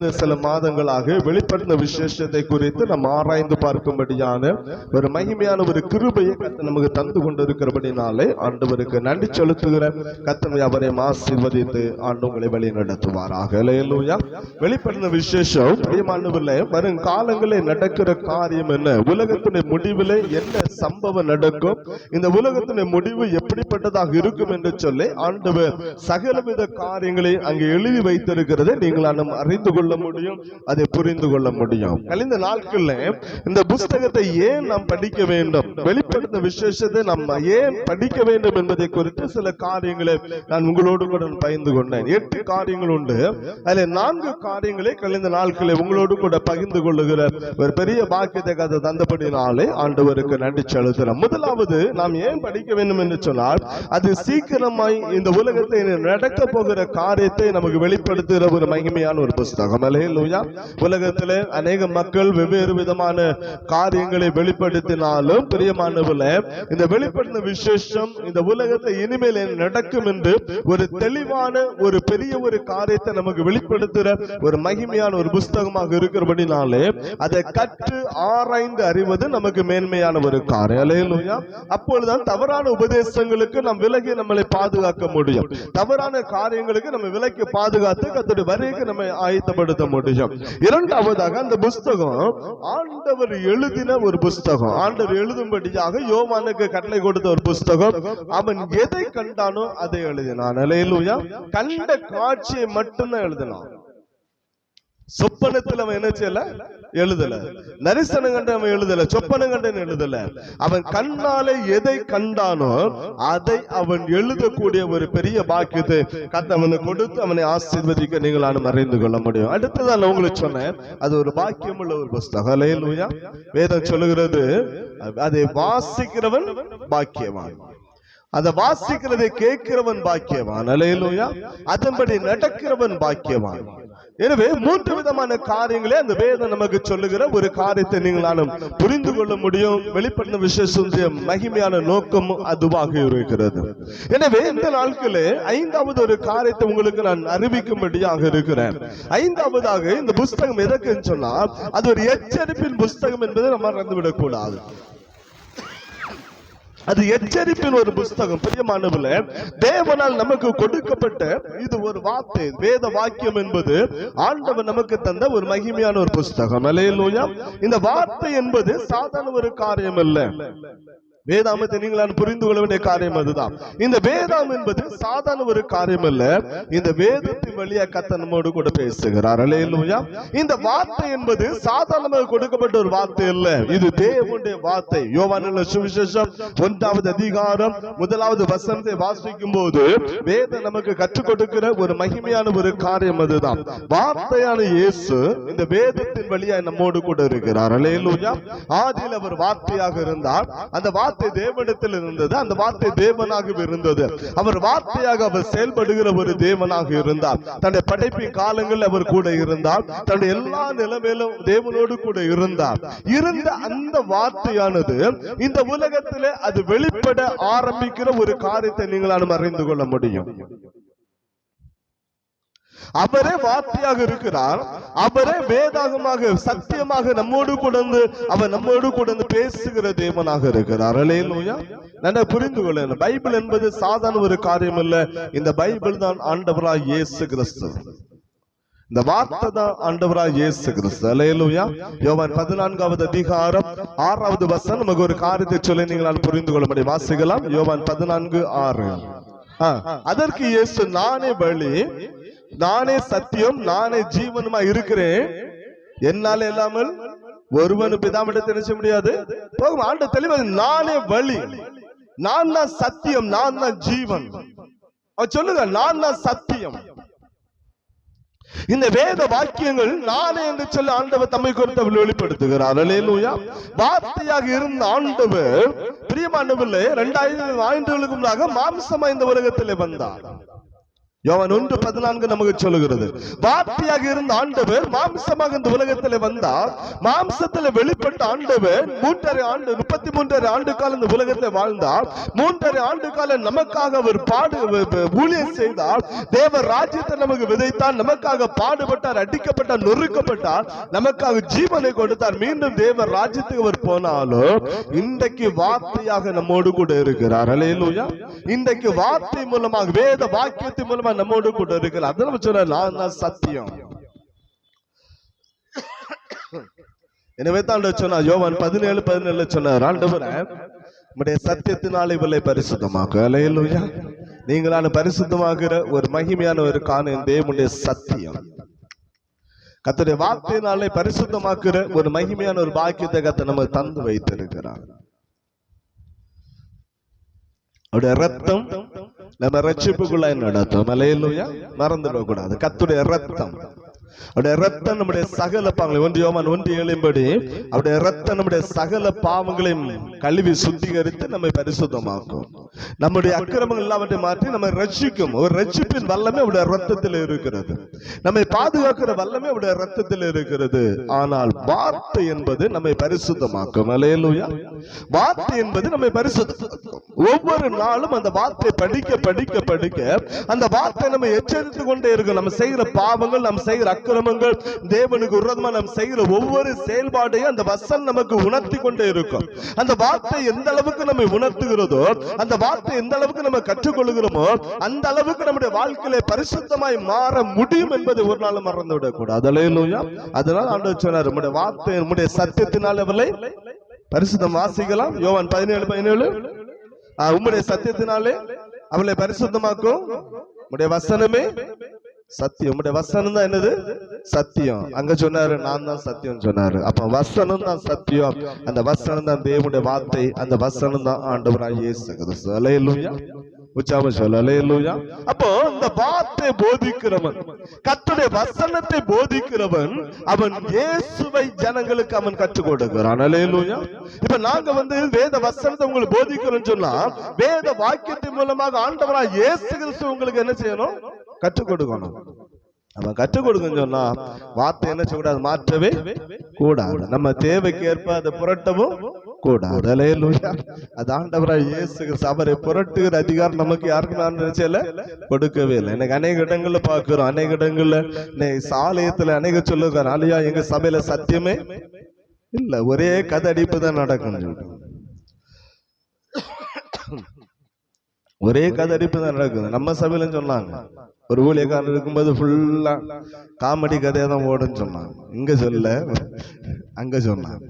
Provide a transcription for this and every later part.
சில மாதங்களாக வெளிப்படுத்த விசேஷத்தை குறித்து நம்ம ஆராய்ந்து பார்க்கும்படியான ஒரு மகிமையான ஒரு கிருபையை கத்த நமக்கு தந்து கொண்டிருக்கிறபடினாலே ஆண்டவருக்கு நன்றி செலுத்துகிற கத்தனை அவரை ஆசீர்வதித்து ஆண்டு உங்களை வழி நடத்துவாராக. வெளிப்படுத்த விசேஷம் பிரியமானவர்களே வரும் காலங்களில் நடக்கிற காரியம் என்ன? உலகத்தினுடைய முடிவில் என்ன சம்பவம் நடக்கும்? இந்த உலகத்தினுடைய முடிவு எப்படிப்பட்டதாக இருக்கும் என்று சொல்லி ஆண்டவர் சகலவித காரியங்களை அங்கே எழுதி வைத்திருக்கிறதை நீங்கள் அறிந்து கொள்ள முடியும்? அதை புரிந்து கொள்ள முடியும். கழிந்த நாட்கள்ல இந்த புஸ்தகத்தை ஏன் நாம் படிக்க வேண்டும்? வெளிப்படுத்த விசேஷத்தை நம்ம ஏன் படிக்க வேண்டும் என்பதை குறித்து சில காரியங்களை நான் உங்களோடு கூட பகிர்ந்து கொண்டேன். எட்டு காரியங்கள் உண்டு. அதில் நான்கு காரியங்களை கழிந்த நாட்களை உங்களோடு கூட பகிர்ந்து கொள்ளுகிற ஒரு பெரிய பாக்கியத்தை கதை தந்தபடினாலே ஆண்டவருக்கு நன்றி செலுத்துறோம் முதலாவது நாம் ஏன் படிக்க வேண்டும் என்று சொன்னால் அது சீக்கிரமாய் இந்த உலகத்தை நடக்க போகிற காரியத்தை நமக்கு வெளிப்படுத்துகிற ஒரு மகிமையான ஒரு புஸ்தகம். உலகத்திலே அநேக மக்கள் வெவ்வேறு விதமான காரியங்களை வெளிப்படுத்தினாலும் பிரியமானவில் இந்த வெளிப்படுத்தின விசேஷம் இந்த உலகத்தை இனிமேல் நடக்கும் என்று ஒரு தெளிவான ஒரு பெரிய ஒரு காரியத்தை நமக்கு வெளிப்படுத்துகிற ஒரு மகிமையான ஒரு புஸ்தகமாக இருக்கிறபடினாலே அதை கற்று ஆராய்ந்து அறிவது நமக்கு மேன்மையான ஒரு காரியம். அலையலூயா அப்பொழுதுதான் தவறான உபதேசங்களுக்கு நாம் விலகி நம்மளை பாதுகாக்க முடியும். தவறான காரியங்களுக்கு நம்ம விலக்கி பாதுகாத்து கத்துடைய வரைக்கு நம்ம ஆயத்தப்படும் பயன்படுத்த முடியும். இரண்டாவதாக அந்த புஸ்தகம் ஆண்டவர் எழுதின ஒரு புஸ்தகம். ஆண்டவர் எழுதும்படியாக யோமானுக்கு கட்டளை கொடுத்த ஒரு புஸ்தகம். அவன் எதை கண்டானோ அதை எழுதினான். கண்ட காட்சியை மட்டும்தான் எழுதினான். சொப்பனத்தில் அவன் என்ன செய்யல? எழுதல. நரிசனம் கண்டு அவன் எழுதல. சொப்பனம் கண்டு எழுதல. அவன் கண்ணாலே எதை கண்டானோ அதை அவன் எழுதக்கூடிய ஒரு பெரிய பாக்கியத்தை கத்த கொடுத்து அவனை ஆசீர்வதிக்க நீங்களாலும் அறிந்து கொள்ள முடியும். அடுத்ததான் நான் உங்களுக்கு சொன்னேன். அது ஒரு பாக்கியம் உள்ள ஒரு புஸ்தகம். அல்லேலூயா வேதம் சொல்லுகிறது அதை வாசிக்கிறவன் பாக்கியவான். அதை வாசிக்கிறதை கேட்கிறவன் பாக்கியவான். அலையலூயா அதன்படி நடக்கிறவன் பாக்கியவான். எனவே மூன்று விதமான காரியங்களே அந்த வேதம் நமக்கு சொல்லுகிற ஒரு காரியத்தை நீங்களாலும் புரிந்து கொள்ள முடியும். வெளிப்பட்ட விசேஷ மகிமையான நோக்கம் அதுவாக இருக்கிறது. எனவே இந்த நாட்களே ஐந்தாவது ஒரு காரியத்தை உங்களுக்கு நான் அறிவிக்கும்படியாக இருக்கிறேன். ஐந்தாவதாக இந்த புஸ்தகம் எதற்குன்னு சொன்னா அது ஒரு எச்சரிப்பின் புஸ்தகம் என்பதை நம்ம மறந்துவிடக் கூடாது அது எச்சரிப்பின் ஒரு புஸ்தகம். பிரியமானவில் தேவனால் நமக்கு கொடுக்கப்பட்ட இது ஒரு வார்த்தை. வேத வாக்கியம் என்பது ஆண்டவர் நமக்கு தந்த ஒரு மகிமையான ஒரு புஸ்தகம். அலையலூயா இந்த வார்த்தை என்பது சாதாரண ஒரு காரியம் அல்ல வேதாமத்தை நீங்களால் புரிந்து கொள்ள வேண்டிய காரியம் அதுதான். இந்த வேதம் என்பது சாதாரண ஒரு காரியம் அல்ல. இந்த வேதத்தின் வழியா கத்த நம்மோடு கூட பேசுகிறார். அலையலூயா இந்த வார்த்தை என்பது சாதாரணமாக கொடுக்கப்பட்ட ஒரு வார்த்தை அல்ல. இது தேவனுடைய வார்த்தை. யோவான சுவிசேஷம் ஒன்றாவது அதிகாரம் முதலாவது வசனத்தை வாசிக்கும் போது வேதம் நமக்கு கற்றுக் கொடுக்கிற ஒரு மகிமையான ஒரு காரியம் அதுதான். வார்த்தையான இயேசு இந்த வேதத்தின் வழியா நம்மோடு கூட இருக்கிறார். அலையலூயா ஆதியில் அவர் வார்த்தையாக இருந்தார். அந்த வார்த்தை வார்த்தை தேவனிடத்தில் இருந்தது. அந்த வார்த்தை தேவனாக இருந்தது. அவர் வார்த்தையாக அவர் செயல்படுகிற ஒரு தேவனாக இருந்தார். தன்னுடைய படைப்பின் காலங்களில் அவர் கூட இருந்தார். தன்னுடைய எல்லா நிலைமையிலும் தேவனோடு கூட இருந்தார். இருந்த அந்த வார்த்தையானது இந்த உலகத்திலே அது வெளிப்பட ஆரம்பிக்கிற ஒரு காரியத்தை நீங்களாலும் அறிந்து கொள்ள முடியும். அவரே வார்த்தையாக இருக்கிறார். அவரே வேதாகமாக சத்தியமாக நம்மோடு கொண்டு அவர் நம்மோடு கொண்டு பேசுகிற தேவனாக இருக்கிறார். அலையலூயா நான் புரிந்து கொள்ள பைபிள் என்பது சாதாரண ஒரு காரியம் இல்ல இந்த பைபிள் தான் ஆண்டவராய் இயேசு கிறிஸ்து. இந்த வார்த்தை தான் ஆண்டவராய் இயேசு கிறிஸ்து. அலையலூயா யோவான் பதினான்காவது அதிகாரம் ஆறாவது வசனம். நமக்கு ஒரு காரியத்தை சொல்லி நீங்களால் புரிந்து கொள்ள முடியும். வாசிக்கலாம். யோவான் பதினான்கு ஆறு. அதற்கு இயேசு நானே வழி நானே சத்தியம் நானே ஜீவனுமா இருக்கிறேன். என்னால இல்லாமல் ஒருவனு பிதாமிட்ட தெரிஞ்ச முடியாது. போகும் ஆண்டு தெளிவாக நானே வழி. நான் தான் சத்தியம் நான் தான் ஜீவன். சொல்லுங்க நான் தான் சத்தியம். இந்த வேத வாக்கியங்கள் நானே என்று சொல்ல ஆண்டவர் தம்மை குறித்து அவர் வெளிப்படுத்துகிறார். அலையலூயா வார்த்தையாக இருந்த ஆண்டவர் பிரியமானவர்களே இரண்டாயிரம் ஆண்டுகளுக்கு முன்னாக மாம்சமா இந்த உலகத்திலே வந்தார். யோவன் ஒன்று பதினான்கு நமக்கு சொல்லுகிறது. வார்த்தையாக இருந்த ஆண்டவர் மாம்சமாக இந்த உலகத்தில் வந்தார். மாம்சத்தில் வெளிப்பட்ட ஆண்டவர் மூன்றரை ஆண்டு முப்பத்தி மூன்றரை ஆண்டு காலம் இந்த உலகத்தில் வாழ்ந்தார். மூன்றரை ஆண்டு காலம் நமக்காக அவர் பாடு ஊழியர் செய்தார். தேவ ராஜ்யத்தை நமக்கு விதைத்தார். நமக்காக பாடுபட்டார் அடிக்கப்பட்டார் நொறுக்கப்பட்டார். நமக்காக ஜீவனை கொடுத்தார். மீண்டும் தேவ ராஜ்யத்துக்கு அவர் போனாலும் இன்றைக்கு வார்த்தையாக நம்மோடு கூட இருக்கிறார். அலையலூயா இன்றைக்கு வார்த்தை மூலமாக வேத வாக்கியத்தின் மூலமாக மூலமா நம்மோடு கூட இருக்கிற அதை நம்ம சொல்ற நான் தான் சத்தியம். எனவே தான் ஆண்டவர் யோவான் பதினேழு பதினேழு சொன்னார் ஆண்டவரே நம்முடைய சத்தியத்தினால் இவளை பரிசுத்தமாக்கு. அலையலூயா நீங்களான பரிசுத்தமாகிற ஒரு மகிமையான ஒரு காண தேவனுடைய சத்தியம். கத்துடைய வார்த்தையினாலே பரிசுத்தமாக்குற ஒரு மகிமையான ஒரு பாக்கியத்தை கத்தை நம்ம தந்து வைத்திருக்கிறார். அவருடைய ரத்தம் நம்ம ரட்சிப்புக்குள்ளாய் நடத்தும். அலையிலுயா மறந்துடக்கூடாது. கத்துடைய ரத்தம். அவருடைய ரத்தம் நம்முடைய சகல பாவங்களை ஒன்று யோமான் ஒன்று ஏழும்படி அவருடைய ரத்தம் நம்முடைய சகல பாவங்களையும் கழுவி சுத்திகரித்து நம்மை பரிசுத்தமாக்கும். நம்முடைய அக்கிரமங்கள் எல்லாவற்றையும் மாற்றி நம்மை ரட்சிக்கும். ஒரு ரட்சிப்பின் வல்லமே அவருடைய ரத்தத்தில் இருக்கிறது. நம்மை பாதுகாக்கிற வல்லமே அவருடைய ரத்தத்தில் இருக்கிறது. ஆனால் வார்த்தை என்பது நம்மை பரிசுத்தமாக்கும். அலையலூயா வார்த்தை என்பது நம்மை பரிசுத்தமாக்கும். ஒவ்வொரு நாளும் அந்த வார்த்தை படிக்க படிக்க படிக்க அந்த வார்த்தை நம்ம எச்சரித்து கொண்டே இருக்கும். நம்ம செய்கிற பாவங்கள் நம்ம செய்கிற அக்கிரமங்கள் தேவனுக்கு விரோதமா நம்ம செய்கிற ஒவ்வொரு செயல்பாடையும் அந்த வசன் நமக்கு உணர்த்தி கொண்டே இருக்கும். அந்த வார்த்தை எந்த அளவுக்கு நம்மை உணர்த்துகிறதோ அந்த வார்த்தை எந்த அளவுக்கு நம்ம கற்றுக்கொள்கிறோமோ அந்த அளவுக்கு நம்முடைய வாழ்க்கையில பரிசுத்தமாய் மாற முடியும் என்பதை ஒரு நாள் மறந்து விடக்கூடாது அலையிலூயா அதனால ஆண்டவர் சொன்னார் நம்முடைய வார்த்தை நம்முடைய சத்தியத்தினால் அவளை பரிசுத்தம் வாசிக்கலாம். யோவான் பதினேழு பதினேழு. உம்முடைய சத்தியத்தினாலே அவளை பரிசுத்தமாக்கும். உம்முடைய வசனமே சத்தியம். உங்களுடைய வசனம் தான் என்னது? சத்தியம். அங்க சொன்னாரு நான் தான் சத்தியம் சொன்னாரு. அப்ப வசனம் தான் சத்தியம். அந்த வசனம் தான் தேவனுடைய வார்த்தை. அந்த வசனம் தான் ஆண்டவராய் இயேசு கிறிஸ்து. அல்லேலூயா உச்சாம சொல்ல அலையலூயா அப்போ இந்த வார்த்தை போதிக்கிறவன் கத்துடைய வசனத்தை போதிக்கிறவன் அவன் இயேசுவை ஜனங்களுக்கு அவன் கற்றுக் கொடுக்கிறான். அலையலூயா இப்ப நாங்க வந்து வேத வசனத்தை உங்களுக்கு போதிக்கிறோம் சொன்னா வேத வாக்கியத்தின் மூலமாக ஆண்டவராய் இயேசு கிறிஸ்து உங்களுக்கு என்ன செய்யணும்? கற்றுக் கொடுக்கணும். நம்ம கற்றுக் கொடுக்கன்னு சொன்னா வார்த்தை என்ன செய்யக்கூடாது மாற்றவே கூடாது. நம்ம தேவைக்கு ஏற்ப அதை புரட்டவும் கூடாது. அலையலூயா அது ஆண்டவராய் இயேசு சபரை புரட்டுகிற அதிகாரம் நமக்கு யாருக்கும் நான் நினைச்சல கொடுக்கவே இல்லை. எனக்கு அநேக இடங்கள்ல பாக்குறோம் அநேக இடங்கள்ல சாலயத்துல அநேக சொல்லுகிறார். அலையா எங்க சபையில சத்தியமே இல்ல. ஒரே கதை அடிப்பு தான் நடக்கும் ஒரே கதை அடிப்பு தான் நடக்குது. நம்ம சபையில சொன்னாங்க. ஒரு ஊழியக்காரன் இருக்கும்போது ஃபுல்லாக காமெடி கதையா தான் ஓடுன்னு சொன்னான் இங்கே சொல்ல அங்கே சொன்னான்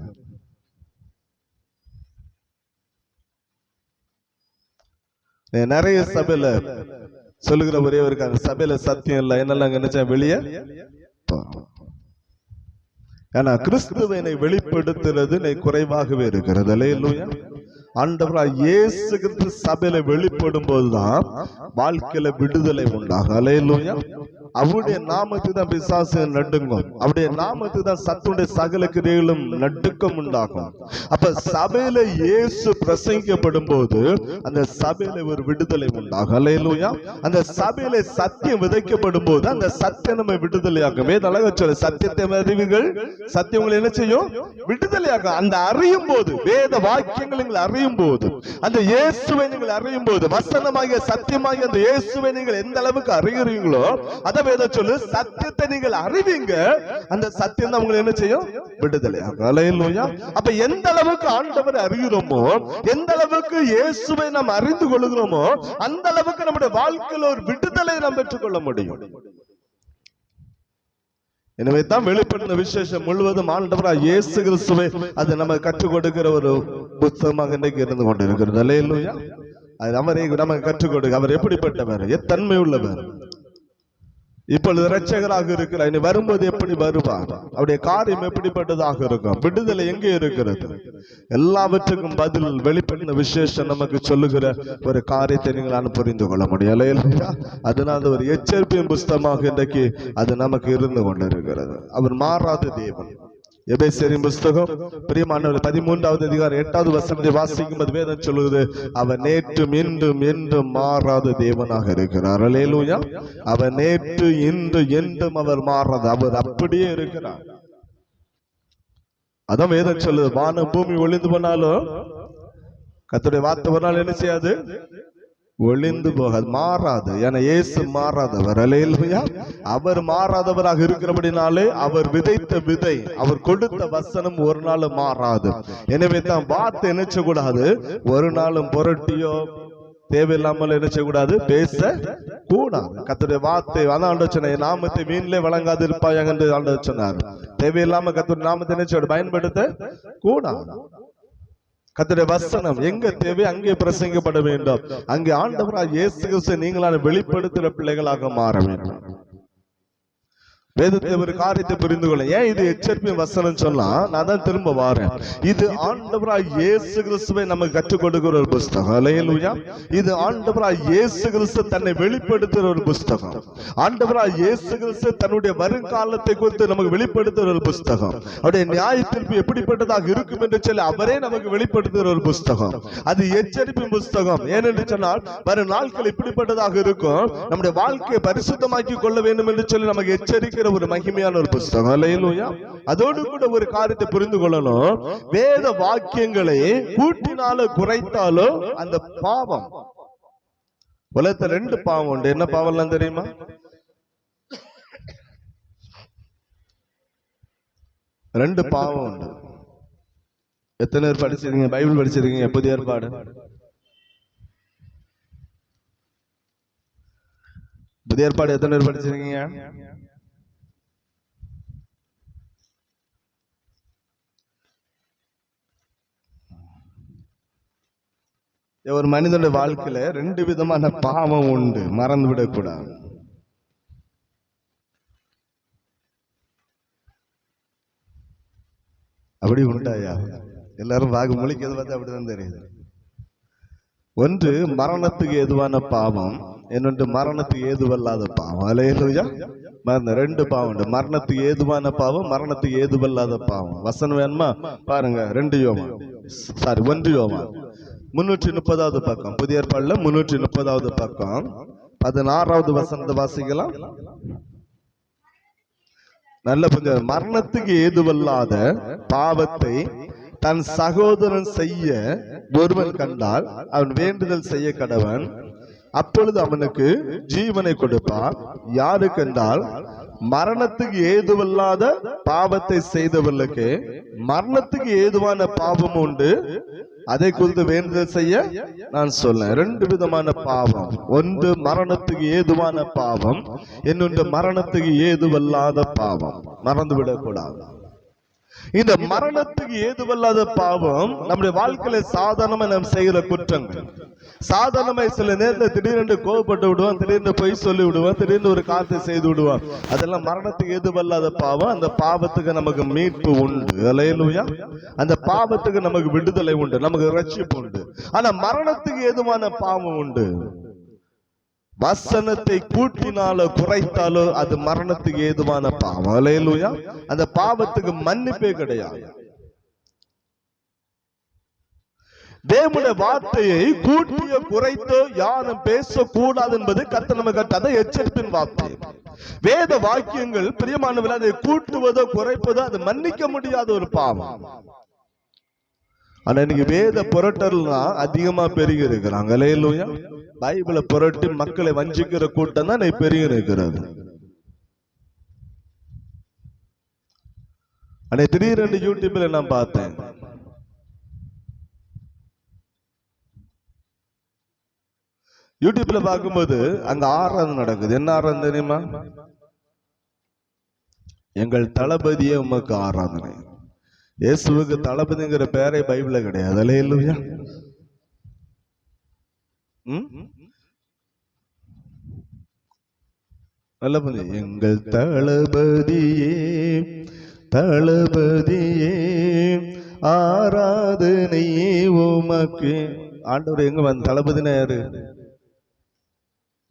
நிறைய சபையில சொல்லுகிற ஒரே ஒரு சபையில சத்தியம் இல்லை. என்னெல்லாம் நினைச்சேன் வெளியே? போறோம். ஏன்னா கிறிஸ்துவனை வெளிப்படுத்துறது நே குறைவாகவே இருக்கிறது. இல்லையா ஆண்டவராய் இயேசு கிறிஸ்து சபையில வெளிப்படும் போதுதான் வாழ்க்கையில விடுதலை உண்டாகும். அல்லேலூயா அவருடைய நாமத்துக்கு தான் பிசாசு நடுங்கும். அவருடைய நாமத்துக்கு தான் சத்துடைய சகல கிரியைகளும் நடுக்கம் உண்டாகும். அப்ப சபையில இயேசு பிரசங்கிக்கப்படும் போது அந்த சபையில ஒரு விடுதலை உண்டாகும். அல்லேலூயா அந்த சபையில சத்தியம் விதைக்கப்படும் போது அந்த சத்தியம் நம்ம விடுதலையாகும் வேத அழகா சொல்ல சத்தியத்தை அறிவுகள் சத்தியம் உங்களை என்ன செய்யும்? விடுதலையாகும் அந்த அறியும் போது வேத வாக்கியங்களை நீங்கள் அறியும் போது அந்த இயேசுவை நீங்கள் அறியும் போது வசனமாகிய சத்தியமாகிய அந்த இயேசுவை நீங்கள் எந்த அளவுக்கு அறிகிறீங்களோ அத வேத சொல்லு சத்தியத்தை நீங்கள் அறிவீங்க. அந்த சத்தியம் தான் உங்களை என்ன செய்யும்? விடுதலை. அப்ப எந்த அளவுக்கு ஆண்டவரை அறிகிறோமோ எந்த அளவுக்கு இயேசுவை நாம் அறிந்து கொள்கிறோமோ அந்த அளவுக்கு நம்முடைய வாழ்க்கையில் ஒரு விடுதலை நாம் பெற்றுக்கொள்ள முடியும். எனவே தான் வெளிப்படுத்த விசேஷம். முழுவதும் ஆண்டவரா இயேசு கிறிஸ்துவை அது நம்ம கற்றுக் கொடுக்கிற ஒரு புத்தகமாக இன்றைக்கு இருந்து கொண்டிருக்கிறது. அல்லேலூயா அது அவரை நமக்கு கற்றுக் கொடுக்க. அவர் எப்படிப்பட்டவர்? எத்தன்மை உள்ளவர் இப்பொழுது இரட்சகராக இருக்கிறார் இனி வரும்போது எப்படி வருவார் அவருடைய காரியம் எப்படிப்பட்டதாக இருக்கும்? விடுதலை எங்கே இருக்கிறது? எல்லாவற்றுக்கும் பதில் வெளிப்படுத்தின விசேஷம் நமக்கு சொல்லுகிற ஒரு காரியத்தை நீங்களால புரிந்து கொள்ள முடியும். இல்லையா அதனால ஒரு எச்சரிப்பின் புஸ்தமாக இன்றைக்கு அது நமக்கு இருந்து கொண்டிருக்கிறது. அவர் மாறாத தேவன். எபேசியரின் புஸ்தகம். பிரியமானவர் பதிமூன்றாவது அதிகாரம் எட்டாவது வசனத்தை வாசிக்கும் போது வேதம் சொல்லுது அவர் நேற்று இன்றும் என்றும் மாறாத தேவனாக இருக்கிறார். அலேலூயா அவர் நேற்று இன்று என்றும் அவர் மாறாத அவர் அப்படியே இருக்கிறார். அதான் வேதம் சொல்லுது வானம் பூமி ஒளிந்து போனாலும் கத்துடைய வார்த்தை போனாலும் என்ன செய்யாது? ஒளிந்து போகாது மாறாது. ஏன்னா இயேசு மாறாதவர். அல்லேலூயா. அவர் மாறாதவராக இருக்கிறபடினாலே அவர் விதைத்த விதை அவர் கொடுத்த வசனம் ஒரு நாள் மாறாது. எனவே தான் வார்த்தை என்ன செய்யக்கூடாது ஒரு நாளும் புரட்டியோ தேவையில்லாமல் என்ன செய்யக்கூடாது பேச கூடாது கத்துடைய வார்த்தை அதான் ஆண்டு சொன்ன நாமத்தை மீன்லே வழங்காது இருப்பாயாக என்று ஆண்டு சொன்னார். தேவையில்லாம கத்துடைய நாமத்தை என்ன செய்ய பயன்படுத்த கூடாது கத்துடைய வசனம் எங்க தேவை அங்கே பிரசங்கப்பட வேண்டும். அங்கே ஆண்டவராக இயேசு நீங்களான வெளிப்படுத்துகிற பிள்ளைகளாக மாற வேண்டும். வேதத்தை ஒரு காரியத்தை புரிந்து கொள்ள. ஏன் இது எச்சரிப்பின் வசனம் சொன்னா? நான் தான் திரும்ப வாரேன். இது ஆண்டவராய் இயேசு கிறிஸ்துவை நமக்கு கற்றுக் கொடுக்கிற ஒரு புஸ்தகம். அல்லேலூயா இது ஆண்டவராய் இயேசு கிறிஸ்து தன்னை வெளிப்படுத்துகிற ஒரு புஸ்தகம். ஆண்டவராய் இயேசு கிறிஸ்து தன்னுடைய வருங்காலத்தை குறித்து நமக்கு வெளிப்படுத்துகிற ஒரு புஸ்தகம். அவருடைய நியாய தீர்ப்பு எப்படிப்பட்டதாக இருக்கும் என்று சொல்லி அவரே நமக்கு வெளிப்படுத்துகிற ஒரு புஸ்தகம். அது எச்சரிப்பின் புஸ்தகம். ஏனென்று சொன்னால் வரும் நாட்கள் இப்படிப்பட்டதாக இருக்கும். நம்முடைய வாழ்க்கையை பரிசுத்தமாக்கி கொள்ள வேண்டும் என்று சொல்லி நமக்கு எச்சரிக்கை எச்சரிக்கிற ஒரு மகிமையான ஒரு புஸ்தகம். இல்லையா அதோடு கூட ஒரு காரியத்தை புரிந்து கொள்ளணும். வேத வாக்கியங்களை கூட்டினாலோ குறைத்தாலோ அந்த பாவம். உலகத்துல ரெண்டு பாவம் உண்டு. என்ன பாவம்லாம் தெரியுமா? ரெண்டு பாவம் உண்டு. எத்தனை பேர் படிச்சிருக்கீங்க? பைபிள் படிச்சிருக்கீங்க? புதிய ஏற்பாடு. புதிய ஏற்பாடு எத்தனை பேர் படிச்சிருக்கீங்க? ஒரு மனிதனுடைய வாழ்க்கையில ரெண்டு விதமான பாவம் உண்டு. மறந்து விடக்கூடாது அப்படி உண்டாயா எல்லாரும் வாகு மொழிக்கு எது பார்த்தா அப்படிதான் தெரியுது. ஒன்று மரணத்துக்கு ஏதுவான பாவம். இன்னொன்று மரணத்துக்கு ஏதுவல்லாத பாவம். அலையலுயா மறந்த ரெண்டு பாவம் உண்டு. மரணத்துக்கு ஏதுவான பாவம் மரணத்துக்கு ஏதுவல்லாத பாவம். வசனம் வேணுமா? பாருங்க. ரெண்டு யோமா சாரி ஒன்று யோமா முன்னூற்றி முப்பதாவது பக்கம். புதிய ஏற்பாடுல முன்னூற்றி முப்பதாவது பக்கம். பதினாறாவது வசனத்தை வாசிக்கலாம். நல்ல புரிஞ்சு. மரணத்துக்கு ஏதுவல்லாத பாவத்தை தன் சகோதரன் செய்ய ஒருவன் கண்டால் அவன் வேண்டுதல் செய்ய கடவன். அப்பொழுது அவனுக்கு ஜீவனை கொடுப்பார். யாரு கண்டால்? மரணத்துக்கு ஏதுவல்லாத பாவத்தை செய்தவர்களுக்கு மரணத்துக்கு ஏதுவான பாவம் உண்டு. அதை குறித்து வேண்டுதல் செய்ய நான் சொல்லேன் ரெண்டு விதமான பாவம். ஒன்று மரணத்துக்கு ஏதுவான பாவம். இன்னொன்று மரணத்துக்கு ஏதுவல்லாத பாவம். மறந்து விடக்கூடாது இந்த மரணத்துக்கு ஏதுவல்லாத பாவம் நம்முடைய வாழ்க்கையில சாதாரணமா நாம் செய்கிற குற்றங்கள். சாதாரணமா சில நேரத்துல திடீரென்று கோவப்பட்டு விடுவான் திடீர்னு பொய் சொல்லி விடுவான் திடீர்னு ஒரு காரியத்தை செய்து விடுவான். அதெல்லாம் மரணத்துக்கு ஏதுவல்லாத பாவம். அந்த பாவத்துக்கு நமக்கு மீட்பு உண்டு. அலையலுயா. அந்த பாவத்துக்கு நமக்கு விடுதலை உண்டு. நமக்கு ரட்சிப்பு உண்டு. ஆனா மரணத்துக்கு ஏதுவான பாவம் உண்டு? வசனத்தை கூட்டினாலோ குறைத்தாலோ அது மரணத்துக்கு ஏதுவான பாவம். இல்லையா அந்த பாவத்துக்கு மன்னிப்பே கிடையாது. தேவனுடைய வார்த்தையை கூட்டிய குறைத்தோ யாரும் பேசக்கூடாது என்பது கத்த நம்ம கட்டாத எச்சரிப்பின் வார்த்தை. வேத வாக்கியங்கள் பிரியமானவர்கள் அதை கூட்டுவதோ குறைப்பதோ அது மன்னிக்க முடியாத ஒரு பாவம். ஆனால் இன்னைக்கு வேத புரட்டல்லாம் அதிகமாக பெருகி இருக்கிறாங்க இல்லையா பைபிளை புரட்டி மக்களை வஞ்சிக்கிற கூட்டம் தான் இன்னைக்கு பெருகி இருக்கிறது ஆனா திடீரென்று யூடியூப்ல நான் பார்த்தேன். யூடியூப்ல பார்க்கும்போது அங்க ஆராதனை நடக்குது. என்ன ஆராதனை தெரியுமா? எங்கள் தளபதியே உமக்கு ஆராதனை. இயேசுவுக்கு தளபதிங்கிற பேரே பைபிள்ல கிடையாது. அல்ல இல்லையா நல்ல புரிஞ்சு எங்கள் தளபதியே தளபதியே ஆராதனையே உமக்கு. ஆண்டவர் எங்க வந்து தளபதினா யாரு?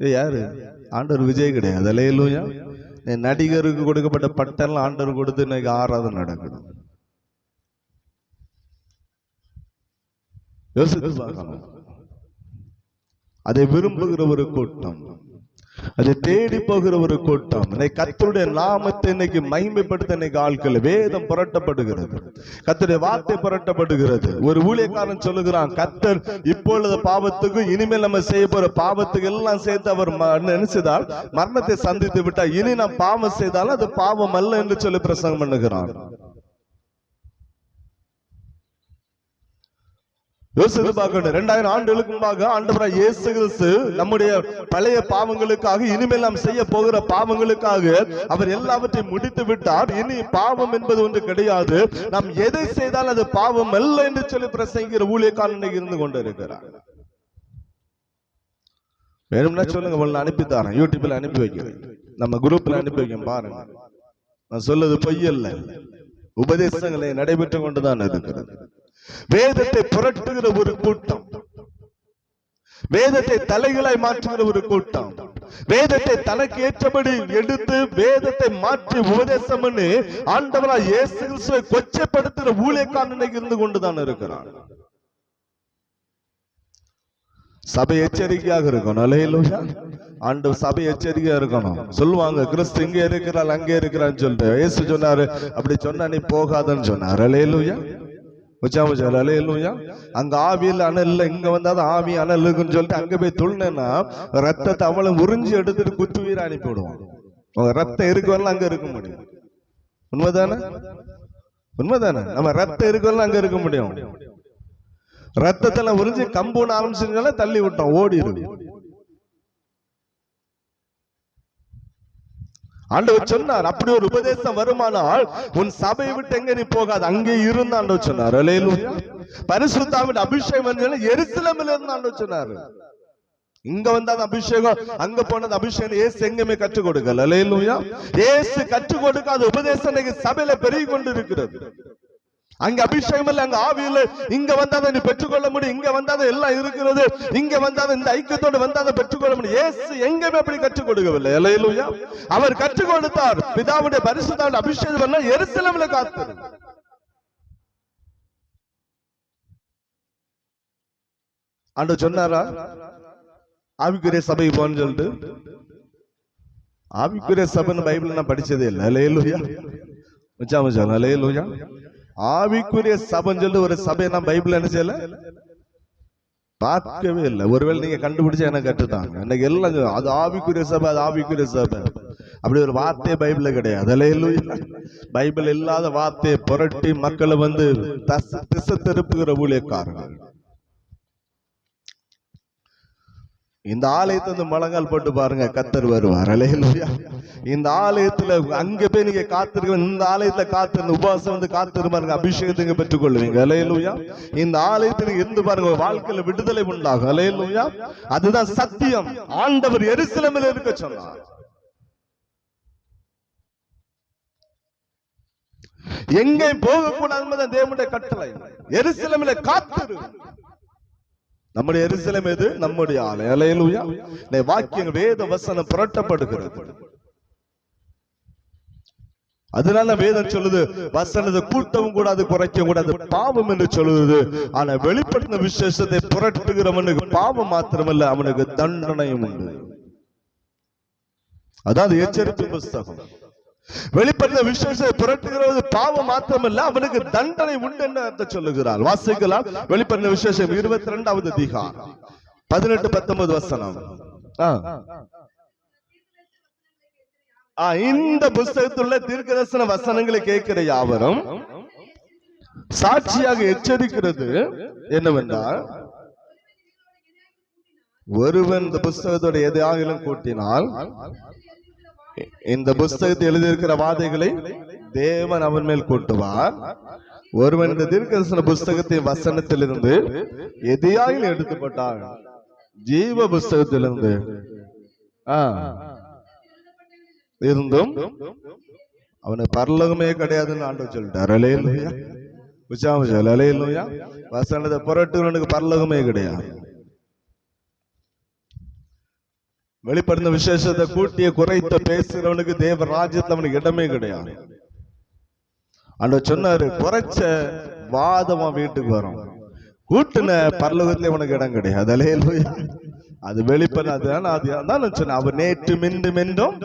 ஏய், யாரு? ஆண்டவர் விஜய் கிடையாது. அலையலூயா நடிகருக்கு கொடுக்கப்பட்ட பட்டெல்லாம் ஆண்டவர் கொடுத்து இன்னைக்கு ஆராதனை நடக்குது. அதை விரும்புகிற ஒரு கூட்டம். அதை தேடி போகிற ஒரு கூட்டம். இன்னைக்கு கத்தருடைய நாமத்தை இன்னைக்கு மகிமைப்படுத்த இன்னைக்கு ஆட்கள் வேதம் புரட்டப்படுகிறது. கத்தருடைய வார்த்தை புரட்டப்படுகிறது. ஒரு ஊழியக்காரன் சொல்லுகிறான் கத்தர் இப்பொழுது பாவத்துக்கு இனிமேல் நம்ம செய்ய போற பாவத்துக்கு எல்லாம் சேர்த்து அவர் நினைச்சதால் மரணத்தை சந்தித்து விட்டால் இனி நாம் பாவம் செய்தாலும் அது பாவம் அல்ல என்று சொல்லி பிரசங்கம் பண்ணுகிறான். யோசித்து பார்க்கணும். ரெண்டாயிரம் ஆண்டுகளுக்கு முன்பாக ஆண்டவராக இயேசு கிறிஸ்து நம்முடைய பழைய பாவங்களுக்காக இனிமேல் நாம் செய்ய போகிற பாவங்களுக்காக அவர் எல்லாவற்றையும் முடித்து விட்டார். இனி பாவம் என்பது ஒன்று கிடையாது. நாம் எதை செய்தால் அது பாவம் அல்ல என்று சொல்லி பிரசங்கிற ஊழியக்காரன் இருந்து கொண்டிருக்கிறார். வேணும்னா சொல்லுங்க உங்களை அனுப்பி தரேன். யூடியூப்ல அனுப்பி வைக்கிறேன். நம்ம குரூப்ல அனுப்பி வைக்க பாருங்க. நான் சொல்லுது பொய்யல்ல உபதேசங்களை நடைபெற்று கொண்டுதான் இருக்கிறது. வேதத்தை புரட்டுகிற ஒரு கூட்டம். வேதத்தை தலைகளாய் மாற்றுகிற ஒரு கூட்டம். வேதத்தை தனக்கு ஏற்றபடி எடுத்து வேதத்தை மாற்றி உபதேசம் பண்ணி ஆண்டவராய் இயேசு கிறிஸ்துவை கொச்சைப்படுத்துகிற ஊழியக்காரன் இருந்து கொண்டுதான் இருக்கிறான். சபை எச்சரிக்கையாக இருக்கணும். அலையிலோயா ஆண்டு சபை எச்சரிக்கையா இருக்கணும். சொல்லுவாங்க கிறிஸ்து இங்க இருக்கிறாள் அங்கே இருக்கிறான்னு சொல்லிட்டு. இயேசு சொன்னாரு அப்படி சொன்னா நீ போகாதன்னு சொன்னார். அலையிலோயா உச்சா உச்சா அலையிலுயா அங்க ஆவியில் அனல் இங்கே இங்க வந்தாதான் ஆவி அனல் இருக்குன்னு சொல்லிட்டு அங்க போய் துள்ளினா ரத்தத்தை அவளை உறிஞ்சி எடுத்துட்டு குத்து உயிரை அனுப்பிவிடுவான் ரத்தம் இருக்கவெல்லாம் வரலாம் அங்க இருக்க முடியும். உண்மைதானே? உண்மைதானே? நம்ம ரத்தம் இருக்கவெல்லாம் வரலாம் அங்க இருக்க முடியும். ரத்தத்துல உறிஞ்சி கம்பூன் ஆரம்பிச்சிருந்தாலும் தள்ளி விட்டோம் ஓடிடும் ஆண்டவர் சொன்னார் அப்படி ஒரு உபதேசம் வருமானால் உன் சபையை விட்டு எங்க நீ போகாது அங்கே இருந்து ஆண்டவர் சொன்னார். அலையிலுயா பரிசுத்தாவின் அபிஷேகம் வந்து எருசலேமில் இருந்து ஆண்டவர் சொன்னார். இங்க வந்தாத அபிஷேகம் அங்க போனது அபிஷேகம் ஏசு எங்குமே கற்றுக் கொடுக்கல. அலையிலுயா ஏசு கற்றுக் கொடுக்காத உபதேசம் இன்னைக்கு சபையில பெருகி கொண்டு இருக்கிறது அங்க அபிஷேகம் இல்ல அங்க ஆவியில இங்க வந்தாதான் நீ பெற்றுக்கொள்ள முடியும். இங்க வந்தாதான் எல்லாம் இருக்கிறது. இங்க வந்தாதான் இந்த ஐக்கியத்தோடு வந்தாதான் பெற்றுக்கொள்ள முடியும். ஏசு எங்கேயுமே அப்படி கற்றுக் கொடுக்கவில்லை அல்லேலூயா அவர் கற்றுக் கொடுத்தார் பிதாவுடைய பரிசுத்தாவுடைய அபிஷேகம் பண்ண எருசலேமில் காத்து ஆண்டு சொன்னாரா? ஆவிக்குரிய சபை போன்னு சொல்லிட்டு. ஆவிக்குரிய சபைன்னு பைபிள் நான் படிச்சதே இல்லை. அலையலுயா மச்சா மச்சா அலையலுயா ஆவிக்குரிய சபைன்னு சொல்லிட்டு ஒரு சபையை நான் பைபிள் என்ன செய்யல? பார்க்கவே இல்லை. ஒருவேளை நீங்க கண்டுபிடிச்சா எனக்கு கட்டுட்டாங்க இன்னைக்கு எல்லாம் அது ஆவிக்குரிய சபை அது ஆவிக்குரிய சபை. அப்படி ஒரு வார்த்தையே பைபிள்ல கிடையாது. அலையலுயா பைபிள் இல்லாத வார்த்தையை புரட்டி மக்களை வந்து திசை திருப்புகிற ஊழியக்காரர்கள். இந்த ஆலயத்தை வந்து முழங்கால் போட்டு பாருங்க கத்தர் வருவார். அலையலுயா இந்த ஆலயத்துல அங்க போய் நீங்க காத்திருக்க இந்த ஆலயத்துல காத்திருந்து உபவாசம் வந்து காத்திரு பாருங்க அபிஷேகத்தை இங்க பெற்றுக்கொள்வீங்க. அலையலுயா இந்த ஆலயத்துல இருந்து பாருங்க வாழ்க்கையில விடுதலை உண்டாகும். அலையலுயா அதுதான் சத்தியம். ஆண்டவர் எருசலமில் இருக்க சொன்னார். எங்கே போகக்கூடாது தேவனுடைய கட்டளை. எருசலேமில காத்திரு. நம்முடைய எரிசலம் எது? நம்முடைய ஆலயம். அலையலுயா இந்த வாக்கியங்கள் வேத வசனம் புரட்டப்படுகிறது. அதனால வேதம் சொல்லுது வசனத்தை கூட்டவும் கூடாது குறைக்கவும் கூடாது பாவம் என்று சொல்லுது. ஆனா வெளிப்படுத்தின விசேஷத்தை புரட்டுகிறவனுக்கு பாவம் மாத்திரமல்ல அவனுக்கு தண்டனையும் உண்டு. அதாவது எச்சரிப்பு புஸ்தகம். வெளிப்பட்ட விசேஷத்தை புரட்டுகிறது பாவம் மாத்திரமல்ல அவனுக்கு தண்டனை உண்டு என்று அர்த்தம் சொல்லுகிறார். வாசிக்கலாம். வெளிப்பட்ட விசேஷம் இருபத்தி ரெண்டாவது தீகா பதினெட்டு பத்தொன்பது வசனம். இந்த புஸ்தகத்துள்ள தீர்க்கதர்சன வசனங்களை கேட்கிற யாவரும் சாட்சியாக எச்சரிக்கிறது என்னவென்றால் ஒருவன் இந்த புஸ்தகத்தோட எதையாகிலும் கூட்டினால் இந்த புஸ்தகத்தில் எழுதியிருக்கிற வாதைகளை தேவன் அவன் மேல் கூட்டுவார். ஒருவன் இந்த தீர்க்கதரிசன புஸ்தகத்தின் வசனத்திலிருந்து எதையாயில் எடுத்துப்பட்டால் ஜீவ புஸ்தகத்திலிருந்து. இருந்தும் அவனுக்கு பரலோகமே கிடையாதுன்னு ஆண்டவர் சொல்லிட்டார். அலையலுயா. உச்சாமச்சல் அலையலுயா. வசனத்தை புரட்டுவனுக்கு பரலோகமே கிடையாது. வெளிப்படுத்த விசேஷத்தை கூட்டிய குறைத்த பேசுறவனுக்கு தேவ ராஜ்யத்துல அவனுக்கு இடமே கிடையாது. அந்த சொன்னாரு குறைச்ச வாதம் வீட்டுக்கு வரும். கூட்டின பரலோகத்துல உனக்கு இடம் கிடையாது. அல்லேலூயா அது அதுதான் அது அதான் சொன்னேன் அவர் நேற்று மின்று மென்றும்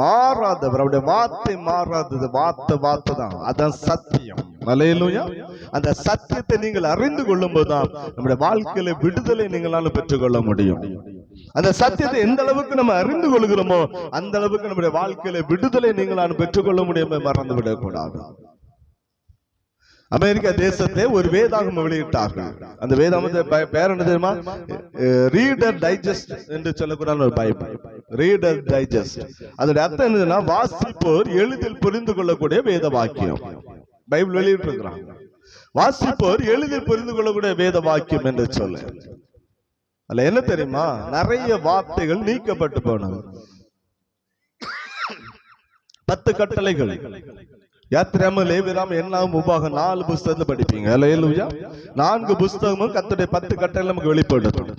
மாறாதவர். அவருடைய வார்த்தை மாறாதது வார்த்தை வார்த்தை தான் அதான் சத்தியம். அலையிலுயா அந்த சத்தியத்தை நீங்கள் அறிந்து கொள்ளும் போதுதான் நம்முடைய வாழ்க்கையில விடுதலை நீங்களால பெற்றுக்கொள்ள முடியும். அந்த சத்தியத்தை எந்த அளவுக்கு நம்ம அறிந்து கொள்கிறோமோ அந்த அளவுக்கு நம்முடைய வாழ்க்கையில விடுதலை நீங்களால பெற்றுக்கொள்ள முடியாம மறந்து விடக்கூடாது. அமெரிக்க தேசத்தை ஒரு வேதாகம் வெளியிட்டார்கள். அந்த வேதாகத்தை பேர் என்ன தெரியுமா? ரீடர் டைஜஸ்ட் என்று சொல்லக்கூடாத ஒரு பைபிள். ரீடர் டைஜஸ்ட் அதோட அர்த்தம் என்னதுன்னா வாசிப்போர் எளிதில் புரிந்து கொள்ளக்கூடிய வேத வாக்கியம் பைபிள் வெளியிட்டு இருக்கிறாங்க வாசிப்போர் எளிதில் புரிந்து கொள்ளக்கூடிய வேத வாக்கியம் என்று சொல்ல. அதுல என்ன தெரியுமா? நிறைய வார்த்தைகள் நீக்கப்பட்டு போனது. பத்து கட்டளைகள். யாத்திராம லேவிராம என்னாகும்? உபாகம் நாலு புஸ்தகத்துல படிப்பீங்க. அல்லேலூயா. நான்கு புஸ்தகமும் கத்துடைய பத்து கட்டளை நமக்கு வெளிப்படுத்தும்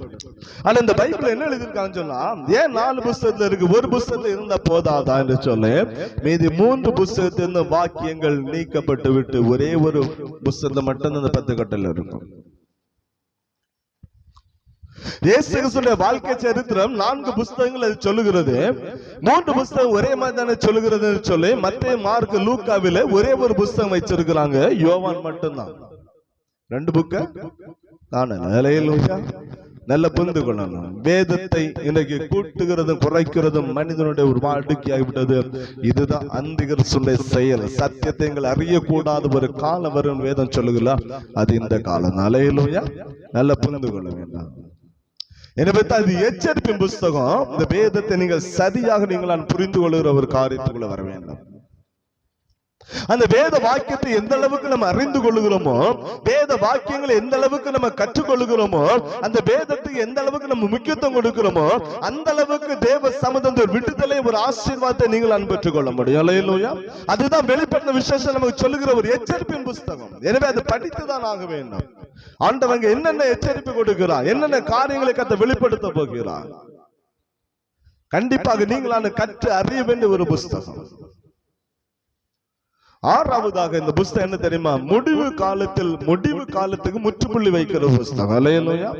ஆனா இந்த பைபிள் என்ன எழுதியிருக்காங்கன்னு சொன்னா ஏன் நாலு புஸ்தகத்துல இருக்கு? ஒரு புஸ்தகத்துல இருந்தா போதாதா என்று சொல்ல மீதி மூன்று புஸ்தகத்திலிருந்து வாக்கியங்கள் நீக்கப்பட்டு விட்டு ஒரே ஒரு புஸ்தகத்துல மட்டும் அந்த பத்து கட்டளை இருக்கும். இயேசு கிறிஸ்துவின் வாழ்க்கை சரித்திரம் நான்கு புஸ்தகங்கள் அது சொல்லுகிறது. மூன்று புஸ்தகம் ஒரே மாதிரி தானே சொல்லுகிறது சொல்லி மத்திய மார்க் லூக்காவில ஒரே ஒரு புஸ்தகம் வச்சிருக்கிறாங்க யோவான் மட்டும்தான். ரெண்டு புக்க? காணல நல்ல புரிந்து கொள்ளணும். வேதத்தை இன்றைக்கு கூட்டுகிறதும் குறைக்கிறதும் மனிதனுடைய ஒரு வாடிக்கையாகிவிட்டது இதுதான் அந்திகரசுடைய செயல். சத்தியத்தை எங்கள் அறியக்கூடாத ஒரு காலம் வரும் வேதம் சொல்லுகிறா அது இந்த காலம். அலையிலுயா நல்ல புரிந்து கொள்ள வேண்டாம். எனவே பார்த்தா அது எச்சரிப்பின் புஸ்தகம். இந்த வேதத்தை நீங்கள் சரியாக நீங்கள் புரிந்து கொள்கிற ஒரு காரியத்துக்குள்ள வர வேண்டும். அந்த வேத வாக்கியத்தை எந்த அளவுக்கு நம்ம அறிந்து கொள்ளுகிறோமோ வேத வாக்கியங்களை எந்த அளவுக்கு நம்ம கற்றுக்கொள்ளுகிறோமோ அந்த வேதத்துக்கு எந்த அளவுக்கு நம்ம முக்கியத்துவம் கொடுக்கிறோமோ அந்த அளவுக்கு தேவ சமதந்த ஒரு விடுதலை ஒரு ஆசீர்வாதத்தை நீங்கள் அன்பற்றுக் கொள்ள முடியும். அல்லேலூயா அதுதான் வெளிப்பட்ட விசேஷம் நமக்கு சொல்லுகிற ஒரு எச்சரிப்பின் புஸ்தகம். எனவே அதை படித்துதான் ஆக வேண்டும். ஆண்டவங்க என்னென்ன எச்சரிப்பு கொடுக்கிறார்? என்னென்ன காரியங்களுக்கு அதை வெளிப்படுத்த போகிறார்? கண்டிப்பாக நீங்களான கற்று அறிய வேண்டிய ஒரு புஸ்தகம். ஆறாவதாக இந்த புஸ்தகம் என்ன தெரியுமா? முடிவு காலத்தில் முடிவு காலத்துக்கு முற்றுப்புள்ளி வைக்கிற புஸ்தகம். இல்லையா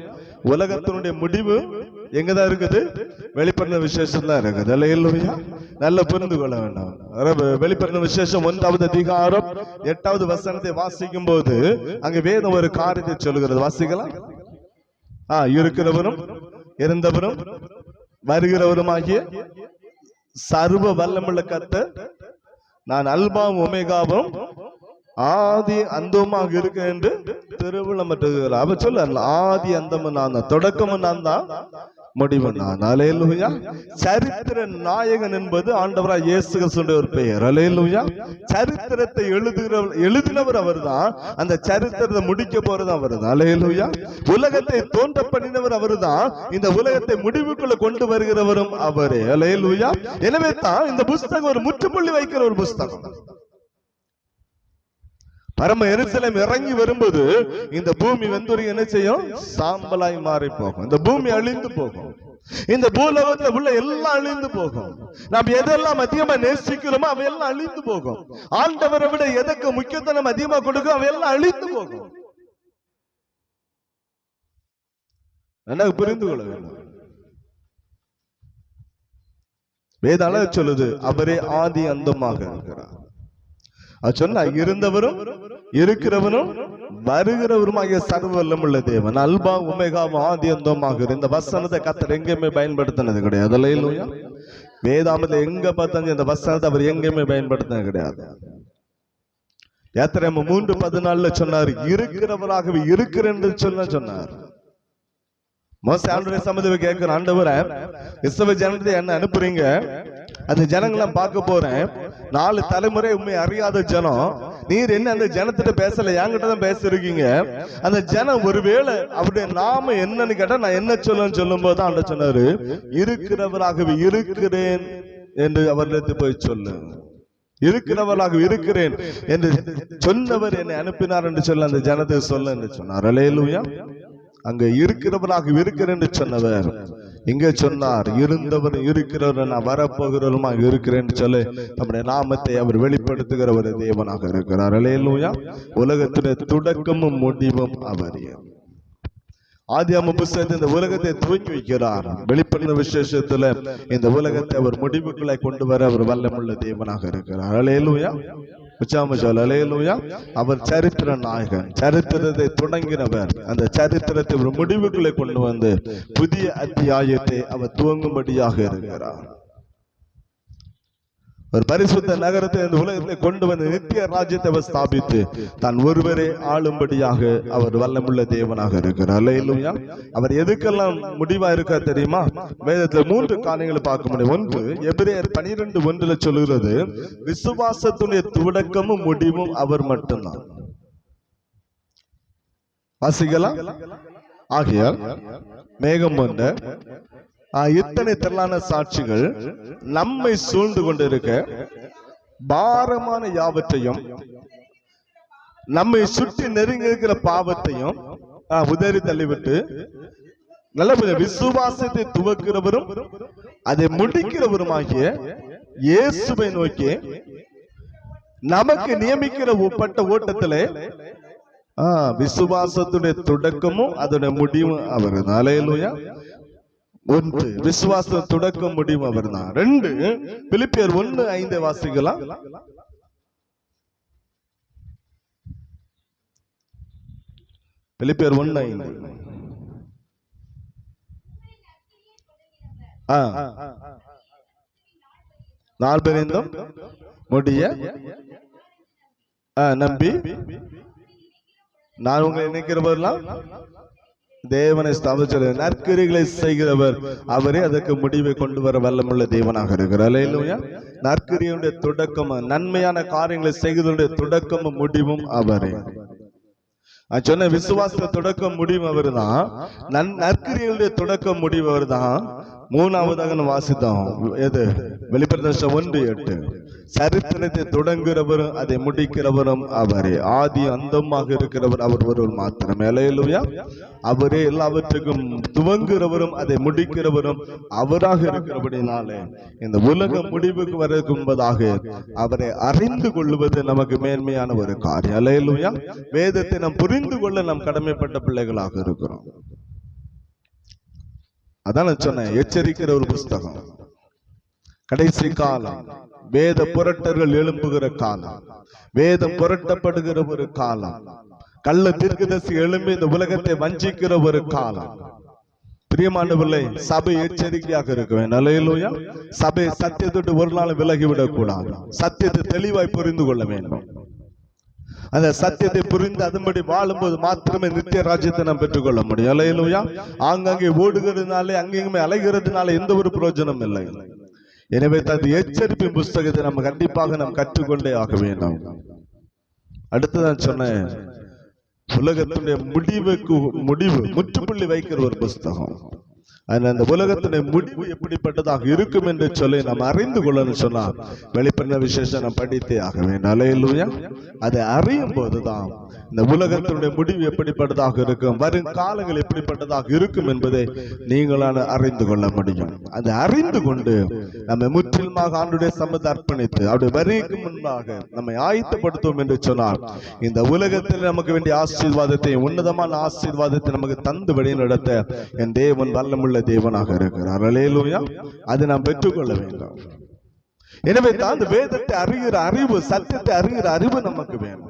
உலகத்தினுடைய முடிவு எங்கதான் இருக்குது? வெளிப்படுத்த விசேஷம் தான் இருக்குது. இல்லையா நல்ல புரிந்து கொள்ள வேண்டாம். அதாவது விசேஷம் ஒன்றாவது அதிகாரம் எட்டாவது வசனத்தை வாசிக்கும் போது அங்க வேதம் ஒரு காரியத்தை சொல்லுகிறது. வாசிக்கலாம். ஆ இருக்கிறவரும் இருந்தவரும் வருகிறவரும் ஆகிய சர்வ வல்லமுள்ள கத்த நான் அல்பாம் ஒமேகாவும் ஆதி அந்தமாக இருக்கேன் என்று திருவிழமற்றுகிறார் அவர் சொல்ல ஆதி அந்தமும் நான் தான் தொடக்கமும் நான் தான். முடிவு நான் அலையலுயா சரித்திர நாயகன் என்பது ஆண்டவராய் இயேசு கிறிஸ்துவின் ஒரு பெயர். அலையலுயா சரித்திரத்தை எழுதுகிற எழுதினவர் அவர்தான். அந்த சரித்திரத்தை முடிக்க போறது அவர்தான். அலையலுயா உலகத்தை தோன்ற பண்ணினவர் அவர்தான். இந்த உலகத்தை முடிவுக்குள்ள கொண்டு வருகிறவரும் அவரே. அலையலுயா எனவே தான் இந்த புஸ்தகம் ஒரு முற்றுப்புள்ளி வைக்கிற ஒரு புஸ்தகம். பரம எருசலேம் இறங்கி வரும்போது இந்த பூமி வந்து என்ன செய்யும்? சாம்பலாய் மாறி போகும் இந்த பூமி அழிந்து போகும். இந்த பூலோகத்துல உள்ள எல்லாம் அழிந்து போகும். நாம் எதெல்லாம் அதிகமா நேசிக்கிறோமோ அவையெல்லாம் அழிந்து போகும். ஆண்டவரை விட எதற்கு முக்கியத்துவம் அதிகமா கொடுக்கும் அவையெல்லாம் அழிந்து போகும். எனக்கு புரிந்து கொள்ள வேண்டும். வேதாள சொல்லுது அவரே ஆதி அந்தமாக இருக்கிறார். அது சொன்னா இருந்தவரும் இருக்கிறவரும் வருகிறவருமாகிய சர்வல்லம் உள்ள தேவன். அல்பா உமேகாவும் ஆதியந்தமாக இந்த வசனத்தை கத்தர் எங்கேயுமே பயன்படுத்தினது கிடையாது. இல்லையா வேதாமத்தில் எங்க பார்த்தாங்க இந்த வசனத்தை அவர் எங்கேயுமே பயன்படுத்தினது கிடையாது. யாத்திரை மூன்று பதினாலுல சொன்னார் இருக்கிறவராகவே இருக்கிறேன் என்று சொல்ல சொன்னார். மோச ஆண்டுடைய சம்மதவை கேட்கிற ஆண்டவரை இஸ்ரவ ஜனத்தை என்ன அனுப்புறீங்க? அந்த ஜனங்களாம் பார்க்க போறேன். நாலு தலைமுறை உண்மை அறியாத ஜனம். நீர் என்ன அந்த ஜனத்திட்ட பேசல? என்கிட்ட தான் பேசிருக்கீங்க. அந்த ஜனம் ஒருவேளை அவருடைய நாம என்னன்னு கேட்டா நான் என்ன சொல்லணும்னு சொல்லும் போது ஆண்ட சொன்னாரு இருக்கிறவராகவே இருக்கிறேன் என்று அவரிடத்து போய் சொல்லு. இருக்கிறவராக இருக்கிறேன் என்று சொன்னவர் என்னை அனுப்பினார் என்று சொல்ல. அந்த ஜனத்தை சொல்ல என்று சொன்னார். அலையலுயா அங்க இருக்கிறவராக இருக்கிறேன் என்று சொன்னவர். இங்க சொன்னார் இருந்தவர் இருக்கிறவர் நான் வரப்போகிறவருமா இருக்கிறேன் சொல்லி. நம்முடைய நாமத்தை அவர் வெளிப்படுத்துகிற ஒரு தேவனாக இருக்கிறார். அலையலுயா உலகத்துடைய தொடக்கமும் முடிவும் அவரே. ஆதியாம புஸ்தகத்தை இந்த உலகத்தை துவக்கி வைக்கிறார். வெளிப்படுத்த விசேஷத்துல இந்த உலகத்தை அவர் முடிவுகளை கொண்டு வர அவர் வல்லமுள்ள தேவனாக இருக்கிறார். அலையலுயா உச்சாமசால் அலையலுயா அவர் சரித்திர நாயகன் சரித்திரத்தை தொடங்கினவர். அந்த சரித்திரத்தை ஒரு முடிவுகளை கொண்டு வந்து புதிய அத்தியாயத்தை அவர் துவங்கும்படியாக இருக்கிறார். ஒரு பரிசுத்த நகரத்தை இந்த உலகத்தை கொண்டு வந்து நித்திய ராஜ்யத்தை ஸ்தாபித்து தான் ஒருவரே ஆளும்படியாக அவர் வல்லமுள்ள தேவனாக இருக்கிறார். இல்லையா அவர் எதுக்கெல்லாம் முடிவா இருக்கா தெரியுமா? வேதத்துல மூன்று காரியங்களை பார்க்க முடியும். ஒன்று எபிரேயர் பனிரெண்டு ஒன்றுல சொல்லுகிறது விசுவாசத்துடைய துவக்கமும் முடிவும் அவர் மட்டும்தான். வாசிக்கலாம்? ஆகையால் மேகம் கொண்ட இத்தனை திரளான சாட்சிகள் நம்மை சூழ்ந்து கொண்டிருக்க பாரமான யாவற்றையும் நம்மை சுற்றி நெருங்கி இருக்கிற பாவத்தையும் ஆ, உதறி தள்ளிவிட்டு நல்ல விசுவாசத்தை துவக்கிறவரும் அதை முடிக்கிறவருமாகிய இயேசுவை நோக்கி நமக்கு நியமிக்கிற உட்பட்ட ஓட்டத்திலே ஆ, விசுவாசத்துடைய தொடக்கமும் அதோட முடிவும். அவர் அலையலுயா ஒன்று விசுவாச தொடக்க முடியும் அவர் தான் ரெண்டு பிலிப்பியர் ஒன்னு ஐந்து வாசிக்கலாம். பிலிப்பியர் ஒன்னு ஐந்து. ஆ. நாள் முடிய. நம்பி. நான் உங்களை நினைக்கிறவரெல்லாம் தேவனை ஸ்தாபிச்சது நற்கரிகளை செய்கிறவர். அவரே அதற்கு முடிவை கொண்டு வர வல்லமுள்ள தேவனாக இருக்கிறார். இல்லையா நற்கரியுடைய தொடக்கமும் நன்மையான காரியங்களை செய்கிறதுடைய தொடக்கமும் முடிவும் அவரே. நான் சொன்ன விசுவாச தொடக்கம் முடிவு அவர்தான். நன் நற்கரிகளுடைய தொடக்கம் முடிவு அவர்தான். மூணாவதாக வாசித்தோம். எது? வெளிப்பிரதேசம் ஒன்று எட்டு. சரித்திரத்தை தொடங்குகிறவரும் அதை முடிக்கிறவரும் அவரே. ஆதி அந்தமாக இருக்கிறவர் அவர் ஒருவர் மாத்திரம். அலையலுயா அவரே எல்லாவற்றுக்கும் துவங்குகிறவரும் அதை முடிக்கிறவரும் அவராக இருக்கிறபடினாலே இந்த உலக முடிவுக்கு வரதுக்கு அவரை அறிந்து கொள்வது நமக்கு மேன்மையான ஒரு காரியம். அலையலுயா வேதத்தை நாம் புரிந்து கொள்ள நாம் கடமைப்பட்ட பிள்ளைகளாக இருக்கிறோம். அதான் சொன்னேன் எச்சரிக்கிற ஒரு புஸ்தகம். கடைசி காலம். வேத புரட்டர்கள் எழும்புகிற காலம். வேதம் புரட்டப்படுகிற ஒரு காலம். கள்ள தீர்க்கதரிசி எழும்பி இந்த உலகத்தை வஞ்சிக்கிற ஒரு காலம். பிரியமானவர்களே சபை எச்சரிக்கையாக இருக்க வேண்டும் சபை சத்தியத்தோடு ஒரு நாள் விலகிவிடக் கூடாது சத்தியத்தை தெளிவாய் புரிந்து கொள்ள வேண்டும். அந்த சத்தியத்தை புரிந்து அதன்படி வாழும்போது மாத்திரமே நித்திய ராஜ்யத்தை நாம் பெற்றுக்கொள்ள முடியும். அலையிலூயா ஆங்காங்கே ஓடுகிறதுனாலே அங்கேயுமே அலைகிறதுனால எந்த ஒரு பிரயோஜனம் இல்லை. எனவே தது எச்சரிப்பின் புஸ்தகத்தை நம்ம கண்டிப்பாக நாம் கற்றுக்கொண்டே ஆக வேண்டும். அடுத்ததான் சொன்னேன். உலகத்துடைய முடிவுக்கு முடிவு முற்றுப்புள்ளி வைக்கிற ஒரு புஸ்தகம். அதனால் அந்த உலகத்தினுடைய முடிவு எப்படிப்பட்டதாக இருக்கும் என்று சொல்லி நாம் அறிந்து கொள்ளணும் சொன்னா வெளிப்பண்ண விசேஷம் நாம் படித்தே ஆக வேண்டும். அலையிலுயா அதை அறியும் போதுதான் இந்த உலகத்தினுடைய முடிவு எப்படிப்பட்டதாக இருக்கும் வரும் காலங்கள் எப்படிப்பட்டதாக இருக்கும் என்பதை நீங்களான அறிந்து கொள்ள முடியும். அதை அறிந்து கொண்டு நம்மை முற்றிலுமாக ஆண்டுடைய சம்மத்தை அர்ப்பணித்து அவருடைய வரிக்கு முன்பாக நம்மை ஆயத்தப்படுத்துவோம் என்று சொன்னால் இந்த உலகத்தில் நமக்கு வேண்டிய ஆசீர்வாதத்தை உன்னதமான ஆசீர்வாதத்தை நமக்கு தந்து வழி நடத்த என் தேவன் வல்லமுள்ள தேவனாக இருக்கிறார். அலையலூயா அதை நாம் பெற்றுக்கொள்ள வேண்டும். எனவே தான் அந்த வேதத்தை அறிகிற அறிவு சத்தியத்தை அறிகிற அறிவு நமக்கு வேணும்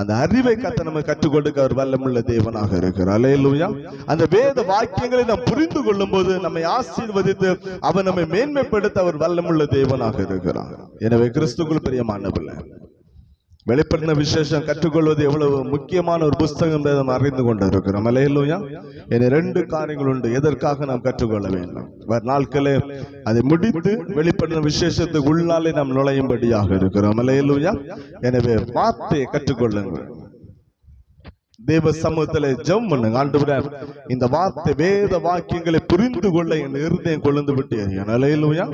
அந்த அறிவை கத்த நம்ம கற்றுக் கொடுக்க அவர் வல்லமுள்ள தேவனாக இருக்கிறார். அலையலூயா அந்த வேத வாக்கியங்களை நாம் புரிந்து கொள்ளும் போது நம்மை ஆசீர்வதித்து அவர் நம்மை மேன்மைப்படுத்த அவர் வல்லமுள்ள தேவனாக இருக்கிறார். எனவே கிறிஸ்துக்குள் பிரியமானவில்லை வெளிப்படுத்தின விசேஷம் கற்றுக்கொள்வது எவ்வளவு முக்கியமான ஒரு புஸ்தகம் என்பதை நாம் அறிந்து கொண்டிருக்கிறோம். இல்லையா என ரெண்டு காரியங்கள் உண்டு. எதற்காக நாம் கற்றுக்கொள்ள வேண்டும்? வரும் நாட்களே அதை முடித்து வெளிப்படுத்தின விசேஷத்துக்கு உள்ளாலே நாம் நுழையும்படியாக இருக்கிறோம். இல்லையா எனவே வார்த்தையை கற்றுக்கொள்ளுங்கள். தேவ சமூகத்துல ஜெபம் பண்ணுங்க. ஆண்டு இந்த வார்த்தை வேத வாக்கியங்களை புரிந்து கொள்ள என் இருதயம் கொழுந்து விட்டேன். நிலையிலுயா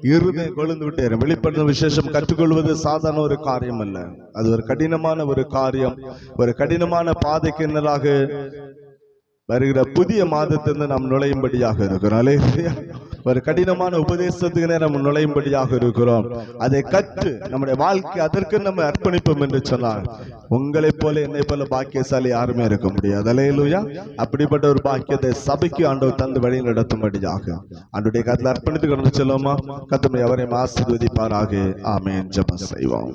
இருதயம் கொழுந்து விட்டேன். வெளிப்படுத்த விசேஷம் கற்றுக்கொள்வது சாதாரண ஒரு காரியம் அல்ல. அது ஒரு கடினமான ஒரு காரியம். ஒரு கடினமான பாதைக்கு என்னதாக வருகிற புதிய மாதத்திலிருந்து நாம் நுழையும்படியாக இருக்கிறோம். அல்லேலூயா. ஒரு கடினமான உபதேசத்துக்கு நாம் நுழையும்படியாக இருக்கிறோம். அதை கற்று நம்முடைய வாழ்க்கை அதற்கு நம்ம அர்ப்பணிப்போம் என்று சொன்னார் உங்களை போல என்னை போல பாக்கியசாலி யாருமே இருக்க முடியாது. அலையலுயா அப்படிப்பட்ட ஒரு பாக்கியத்தை சபைக்கு ஆண்டவர் தந்து வழி நடத்தும்படியாக ஆண்டுடைய கத்தில் அர்ப்பணித்து கொண்டு செல்லுமா கத்தமை அவரையும் ஆசீர்வதிப்பாராக. ஆமென். ஜெபம் செய்வோம்.